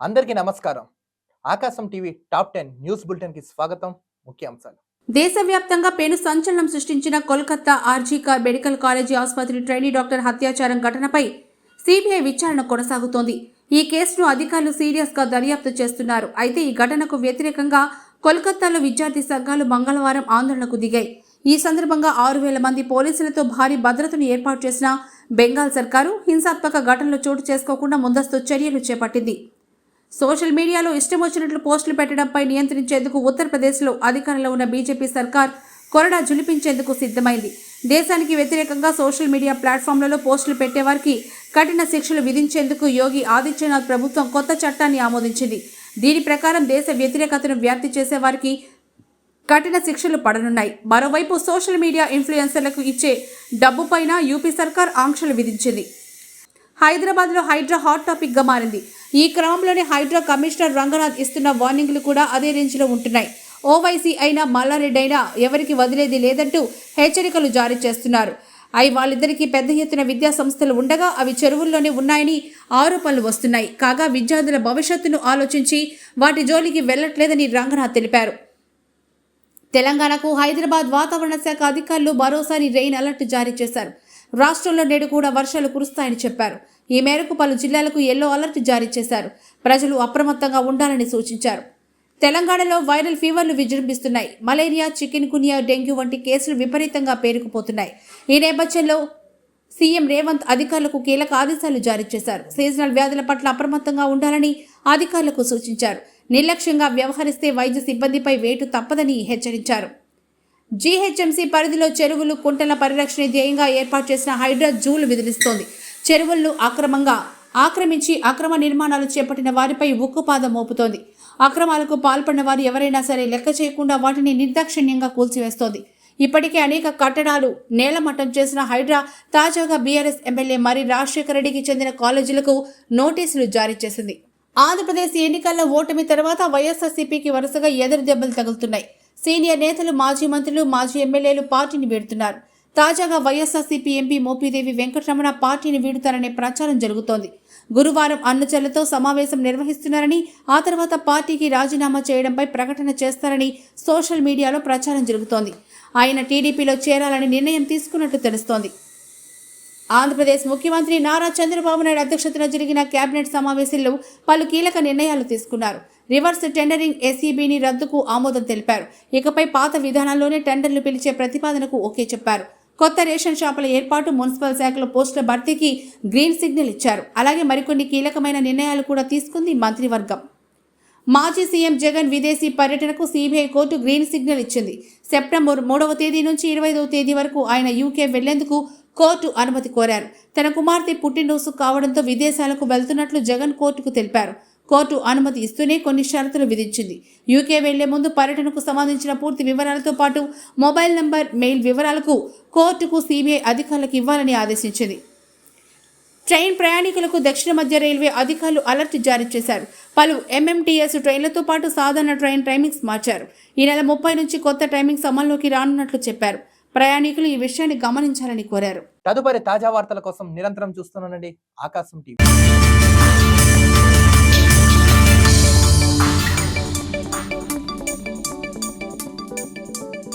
అందరికీ నమస్కారం. Aakasam TV top ten news బులెటిన్కి స్వాగతం. ముఖ్యాంశాలు దేశవ్యాప్తంగా పెను సంచలనం సృష్టించిన కోల్కతా ఆర్జీకార్ మెడికల్ కాలేజీ ఆసుపత్రి ట్రైనీ డాక్టర్ హత్యాచారం ఘటనపై సిబిఐ విచారణ కొనసాగుతోంది. ఈ కేసును అధికారులు సీరియస్గా దర్యాప్తు చేస్తున్నారు. అయితే ఈ ఘటనకు వ్యతిరేకంగా కోల్కతాలో విద్యార్థి సంఘాలు మంగళవారం ఆందోళనకు దిగాయి. ఈ సందర్భంగా ఆరు వేల మంది పోలీసులతో భారీ భద్రతను ఏర్పాటు చేసిన బెంగాల్ సర్కారు హింసాత్మక ఘటనలు చోటు చేసుకోకుండా ముందస్తు చర్యలు చేపట్టింది. సోషల్ మీడియాలో ఇష్టం వచ్చినట్లు పోస్టులు పెట్టడంపై నియంత్రించేందుకు ఉత్తరప్రదేశ్లో అధికారంలో ఉన్న బీజేపీ సర్కార్ కొరడా జులిపించేందుకు సిద్ధమైంది. దేశానికి వ్యతిరేకంగా సోషల్ మీడియా ప్లాట్ఫామ్లలో పోస్టులు పెట్టేవారికి కఠిన శిక్షలు విధించేందుకు యోగి ఆదిత్యనాథ్ ప్రభుత్వం కొత్త చట్టాన్ని ఆమోదించింది. దీని ప్రకారం దేశ వ్యతిరేకతను వ్యాప్తి చేసేవారికి కఠిన శిక్షలు పడనున్నాయి. మరోవైపు సోషల్ మీడియా ఇన్ఫ్లుయెన్సర్లకు ఇచ్చే డబ్బుపైన యూపీ సర్కార్ ఆంక్షలు విధించింది. హైదరాబాద్లో హైడ్రా హాట్ టాపిక్గా మారింది. ఈ క్రమంలోనే హైడ్రా కమిషనర్ రంగనాథ్ ఇస్తున్న వార్నింగ్లు కూడా అదే రేంజ్లో ఉంటున్నాయి. ఓవైసీ అయినా మల్లారెడ్డి అయినా ఎవరికి వదిలేది లేదంటూ హెచ్చరికలు జారీ చేస్తున్నారు. అయి వాళ్ళిద్దరికీ పెద్ద ఎత్తున విద్యా సంస్థలు ఉండగా అవి చెరువుల్లోనే ఉన్నాయని ఆరోపణలు వస్తున్నాయి. కాగా విద్యార్థుల భవిష్యత్తును ఆలోచించి వాటి జోలికి వెళ్ళట్లేదని రంగనాథ్ తెలిపారు. తెలంగాణకు హైదరాబాద్ వాతావరణ శాఖ అధికారులు మరోసారి రెయిన్ అలర్ట్ జారీ చేశారు. రాష్ట్రంలో నేడు కూడా వర్షాలు కురుస్తాయని చెప్పారు. ఈ మేరకు పలు జిల్లాలకు ఎల్లో అలర్ట్ జారీ చేశారు. ప్రజలు అప్రమత్తంగా ఉండాలని సూచించారు. తెలంగాణలో వైరల్ ఫీవర్లు విజృంభిస్తున్నాయి. మలేరియా చికెన్ కునియా డెంగ్యూ వంటి కేసులు విపరీతంగా పేరుకుపోతున్నాయి. ఈ నేపథ్యంలో సీఎం రేవంత్ అధికారులకు కీలక ఆదేశాలు జారీ చేశారు. సీజనల్ వ్యాధుల పట్ల అప్రమత్తంగా ఉండాలని అధికారులకు సూచించారు. నిర్లక్ష్యంగా వ్యవహరిస్తే వైద్య సిబ్బందిపై వేటు తప్పదని హెచ్చరించారు. జీహెచ్ఎంసీ పరిధిలో చెరువులు కుంటల పరిరక్షణ ధ్యేయంగా ఏర్పాటు చేసిన హైడ్రా జూలు విధిస్తోంది చెరువులను అక్రమంగా ఆక్రమించి అక్రమ నిర్మాణాలు చేపట్టిన వారిపై ఉక్కుపాదం మోపుతోంది. అక్రమాలకు పాల్పడిన వారు ఎవరైనా సరే లెక్క చేయకుండా వాటిని నిర్దాక్షిణ్యంగా కూల్చివేస్తోంది. ఇప్పటికే అనేక కట్టడాలు నేలమట్టం చేసిన హైడ్రా తాజాగా బీఆర్ఎస్ ఎమ్మెల్యే మరి రాజశేఖర రెడ్డికి చెందిన కాలేజీలకు నోటీసులు జారీ చేసింది. ఆంధ్రప్రదేశ్ ఎన్నికల్లో ఓటమి తర్వాత వైఎస్ఆర్సీపీకి వరుసగా ఎదురు దెబ్బలు తగులుతున్నాయి. సీనియర్ నేతలు మాజీ మంత్రులు మాజీ ఎమ్మెల్యేలు పార్టీని వీడుతున్నారు. తాజాగా వైఎస్ఆర్సీపీ ఎంపీ మోపిదేవి వెంకటరమణ పార్టీని వీడుతారనే ప్రచారం జరుగుతోంది. గురువారం అన్నచెల్లతో సమావేశం నిర్వహిస్తున్నారని ఆ తర్వాత పార్టీకి రాజీనామా చేయడంపై ప్రకటన చేస్తారని సోషల్ మీడియాలో ప్రచారం జరుగుతోంది. ఆయన టీడీపీలో చేరాలని నిర్ణయం తీసుకున్నట్టు తెలుస్తోంది. ఆంధ్రప్రదేశ్ ముఖ్యమంత్రి నారా చంద్రబాబు నాయుడు అధ్యక్షతన జరిగిన కేబినెట్ సమావేశంలో పలు కీలక నిర్ణయాలు తీసుకున్నారు. రివర్స్ టెండరింగ్ ఎస్ఈబిని రద్దుకు ఆమోదం తెలిపారు. ఇకపై పాత విధానంలోనే టెండర్లు పిలిచే ప్రతిపాదనకు ఓకే చెప్పారు. కొత్త రేషన్ షాపుల ఏర్పాటు మున్సిపల్ శాఖలో పోస్టుల భర్తీకి గ్రీన్ సిగ్నల్ ఇచ్చారు. అలాగే మరికొన్ని కీలకమైన నిర్ణయాలు కూడా తీసుకుంది మంత్రివర్గం. మాజీ సీఎం జగన్ విదేశీ పర్యటనకు సిబిఐ కోర్టు గ్రీన్ సిగ్నల్ ఇచ్చింది. సెప్టెంబర్ మూడవ తేదీ నుంచి ఇరవై తేదీ వరకు ఆయన యూకే వెళ్ళేందుకు కోర్టు అనుమతి కోరారు. తన కుమార్తె పుట్టినరోజు కావడంతో విదేశాలకు వెళ్తున్నట్లు జగన్ కోర్టుకు తెలిపారు. కోర్టు అనుమతి ఇస్తూనే కొన్ని షరతులు విధించింది. యూకే వెళ్ళే ముందు పర్యటనకు సంబంధించిన పూర్తి వివరాలతో పాటు మొబైల్ నంబర్ మెయిల్ వివరాలకు కోర్టుకు సిబిఐ అధికారులకు ఇవ్వాలని ఆదేశించింది. ట్రైన్ ప్రయాణికులకు దక్షిణ మధ్య రైల్వే అధికారులు అలర్ట్ జారీ చేశారు. పలు ఎంఎంటీఎస్ ట్రైన్లతో పాటు సాధారణ ట్రైన్ టైమింగ్స్ మార్చారు. ఈ నెల ముప్పై నుంచి కొత్త టైమింగ్స్ అమల్లోకి రానున్నట్లు చెప్పారు. ప్రయాణికులు ఈ విషయాన్ని గమనించాలని కోరారు. తదుపరి తాజా వార్తల కోసం నిరంతరం చూస్తున్నానండి ఆకాశం టీవీ.